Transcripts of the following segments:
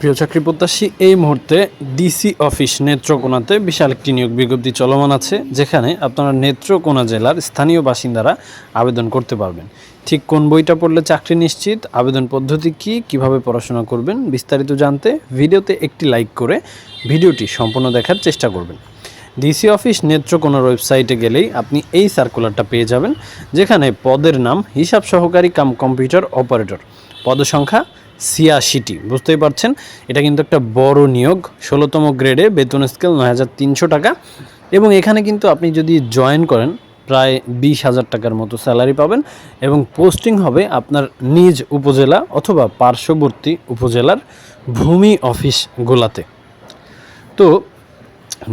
প্রিয় চাকরি প্রত্যাশী, এই মুহূর্তে ডিসি অফিস নেত্রকোনাতে বিশাল একটি নিয়োগ বিজ্ঞপ্তি চলমান আছে, যেখানে আপনারা নেত্রকোনা জেলার স্থানীয় বাসিন্দারা আবেদন করতে পারবেন। ঠিক কোন বইটা পড়লে চাকরি নিশ্চিত, আবেদন পদ্ধতি কি, কীভাবে পড়াশোনা করবেন, বিস্তারিত জানতে ভিডিওতে একটি লাইক করে ভিডিওটি সম্পূর্ণ দেখার চেষ্টা করবেন। ডিসি অফিস নেত্রকোনার ওয়েবসাইটে গেলেই আপনি এই সার্কুলারটা পেয়ে যাবেন, যেখানে পদের নাম, হিসাব সহকারী কাম কম্পিউটার অপারেটর। পদসংখ্যা ছিয়াশিটি, বুঝতেই পারছেন? এটা কিন্তু একটা বড় নিয়োগ, ষোলোতম গ্রেডে বেতন স্কেল নয় হাজার তিনশো টাকা এবং এখানে কিন্তু আপনি যদি জয়েন করেন, প্রায় বিশ হাজার টাকার মতো স্যালারি পাবেন এবং পোস্টিং হবে আপনার নিজ উপজেলা অথবা পার্শ্ববর্তী উপজেলার ভূমি অফিসগুলাতে তো,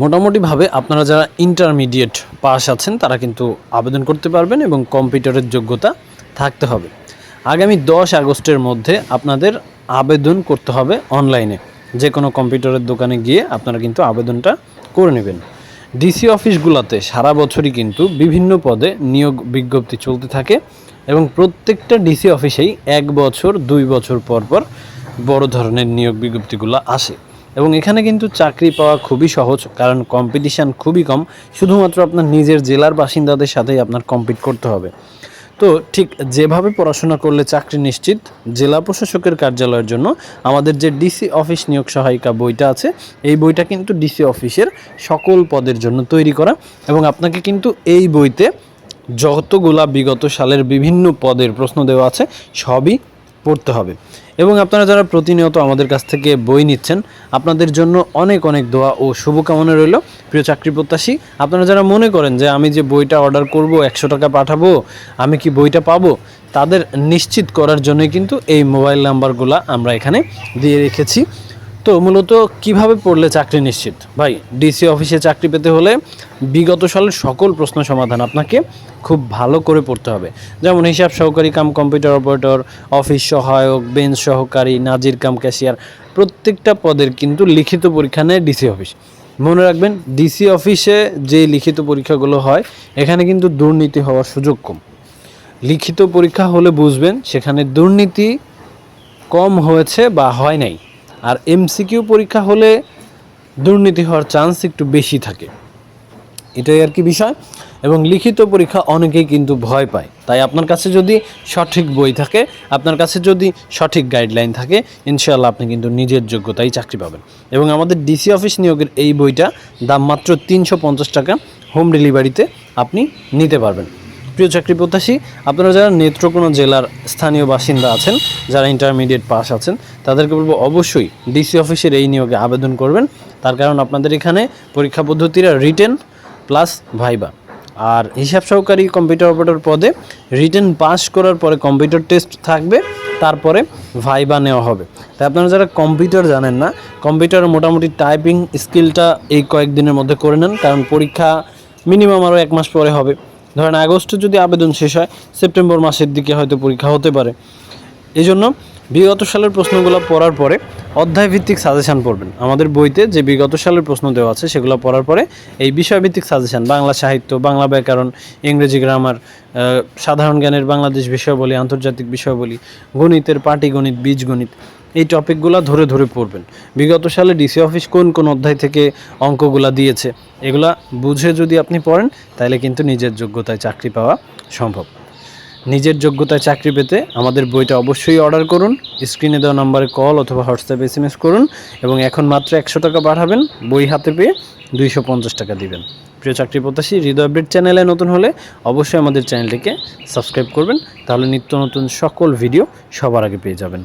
মোটামুটিভাবে আপনারা যারা ইন্টারমিডিয়েট পাস আছেন, তারা কিন্তু আবেদন করতে পারবেন এবং কম্পিউটারের যোগ্যতা থাকতে হবে। আগামী দশ আগস্টের মধ্যে আপনাদের আবেদন করতে হবে অনলাইনে। যে কোনো কম্পিউটারের দোকানে গিয়ে আপনারা কিন্তু আবেদনটা করে নেবেন। ডিসি অফিসগুলোতে সারা বছরই কিন্তু বিভিন্ন পদে নিয়োগ বিজ্ঞপ্তি চলতে থাকে এবং প্রত্যেকটা ডিসি অফিসেই এক বছর, দুই বছর পর পর বড় ধরনের নিয়োগ বিজ্ঞপ্তিগুলো আসে। এবং এখানে কিন্তু চাকরি পাওয়া খুবই সহজ, কারণ কম্পিটিশান খুবই কম। শুধুমাত্র আপনার নিজের জেলার বাসিন্দাদের সাথেই আপনার কম্পিট করতে হবে। তো ঠিক যেভাবে পড়াশোনা করলে চাকরি নিশ্চিত, জেলা প্রশাসকের কার্যালয়ের জন্য আমাদের যে ডিসি অফিস নিয়োগ সহায়িকা বইটা আছে, এই বইটা কিন্তু ডিসি অফিসের সকল পদের জন্য তৈরি করা এবং আপনাকে কিন্তু এই বইতে যতগুলা বিগত সালের বিভিন্ন পদের প্রশ্ন দেওয়া আছে, সবই পড়তে হবে। এবং আপনারা যারা প্রতিনিয়ত আমাদের কাছ থেকে বই নিচ্ছেন, আপনাদের জন্য অনেক অনেক দোয়া ও শুভকামনা রইল। প্রিয় চাকরি প্রত্যাশী, আপনারা যারা মনে করেন যে আমি যে বইটা অর্ডার করব, একশো টাকা পাঠাবো, আমি কি বইটা পাবো, তাদের নিশ্চিত করার জন্যই কিন্তু এই মোবাইল নাম্বারগুলো আমরা এখানে দিয়ে রেখেছি। তো মূলত কীভাবে পড়লে চাকরি নিশ্চিত? ভাই ডিসি অফিসে চাকরি পেতে হলে বিগত সালের সকল প্রশ্ন সমাধান আপনাকে খুব ভালো করে পড়তে হবে। যেমন হিসাব সহকারী কাম কম্পিউটার অপারেটর অফিস সহায়ক বেঞ্চ সহকারী, নাজির কাম ক্যাশিয়ার প্রত্যেকটা পদের কিন্তু লিখিত পরীক্ষা নেয় ডিসি অফিস মনে রাখবেন ডিসি অফিসে যে লিখিত পরীক্ষাগুলো হয়, এখানে কিন্তু দুর্নীতি হওয়ার সুযোগ কম। লিখিত পরীক্ষা হলে বুঝবেন, সেখানে দুর্নীতি কম হয়েছে বা হয় নাই। আর এমসিকিউ পরীক্ষা হলে দুর্নীতি হওয়ার চান্স একটু বেশি থাকে। এটাই আর কি বিষয়। এবং লিখিত পরীক্ষা অনেকেই কিন্তু ভয় পায়। তাই আপনার কাছে যদি সঠিক বই থাকে, আপনার কাছে যদি সঠিক গাইডলাইন থাকে, ইনশাআল্লাহ আপনি কিন্তু নিজের যোগ্যতায় চাকরি পাবেন। এবং আমাদের ডিসি অফিস নিয়োগের এই বইটা দাম মাত্র তিনশো পঞ্চাশ টাকা। হোম ডেলিভারিতে আপনি নিতে পারবেন। প্রিয় চাকরি প্রত্যাশী, আপনারা যারা নেত্রকোনা জেলার স্থানীয় বাসিন্দা আছেন, যারা ইন্টারমিডিয়েট পাস আছেন, তাদেরকে বলব অবশ্যই ডিসি অফিসের এই নিয়োগে আবেদন করবেন। তার কারণ আপনাদের এখানে পরীক্ষা পদ্ধতিরা রিটেন প্লাস ভাইবা আর হিসাব সহকারী কম্পিউটার অপারেটর পদে রিটেন পাস করার পরে কম্পিউটার টেস্ট থাকবে, তারপরে ভাইবা নেওয়া হবে। তাই আপনারা যারা কম্পিউটার জানেন না কম্পিউটার মোটামুটি টাইপিং স্কিলটা এই কয়েকদিনের মধ্যে করে নেন, কারণ পরীক্ষা মিনিমাম আরও এক মাস পরে হবে। ধরেন আগস্টে যদি আবেদন শেষ হয়, সেপ্টেম্বর মাসের দিকে হয়তো পরীক্ষা হতে পারে। এই জন্য বিগত সালের প্রশ্নগুলো পড়ার পরে অধ্যায় ভিত্তিক সাজেশান পড়বেন। আমাদের বইতে যে বিগত সালের প্রশ্ন দেওয়া আছে, সেগুলো পড়ার পরে এই বিষয়ভিত্তিক সাজেশান, বাংলা সাহিত্য, বাংলা ব্যাকরণ, ইংরেজি গ্রামার সাধারণ জ্ঞানের বাংলাদেশ বিষয়াবলী, আন্তর্জাতিক বিষয়াবলী, গণিতের পাটিগণিত, বীজগণিত এই টপিকগুলো ধরে ধরে পড়বেন। বিগত সালে ডিসি অফিস কোন কোন অধ্যায় থেকে অঙ্কগুলা দিয়েছে, এগুলা বুঝে যদি আপনি পড়েন, তাহলে কিন্তু নিজের যোগ্যতায় চাকরি পাওয়া সম্ভব। নিজের যোগ্যতায় চাকরি পেতে আমাদের বইটা অবশ্যই অর্ডার করুন স্ক্রিনে দেওয়া নম্বরে কল অথবা হোয়াটসঅ্যাপ এস এম এস করুন, এবং এখন মাত্র একশো টাকা পাঠাবেন, বই হাতে পেয়ে দুইশো পঞ্চাশ টাকা দিবেন। প্রিয় চাকরি প্রত্যাশী, হৃদয় আপডেট চ্যানেলে নতুন হলে অবশ্যই আমাদের চ্যানেলটিকে সাবস্ক্রাইব করবেন, তাহলে নিত্য নতুন সকল ভিডিও সবার আগে পেয়ে যাবেন।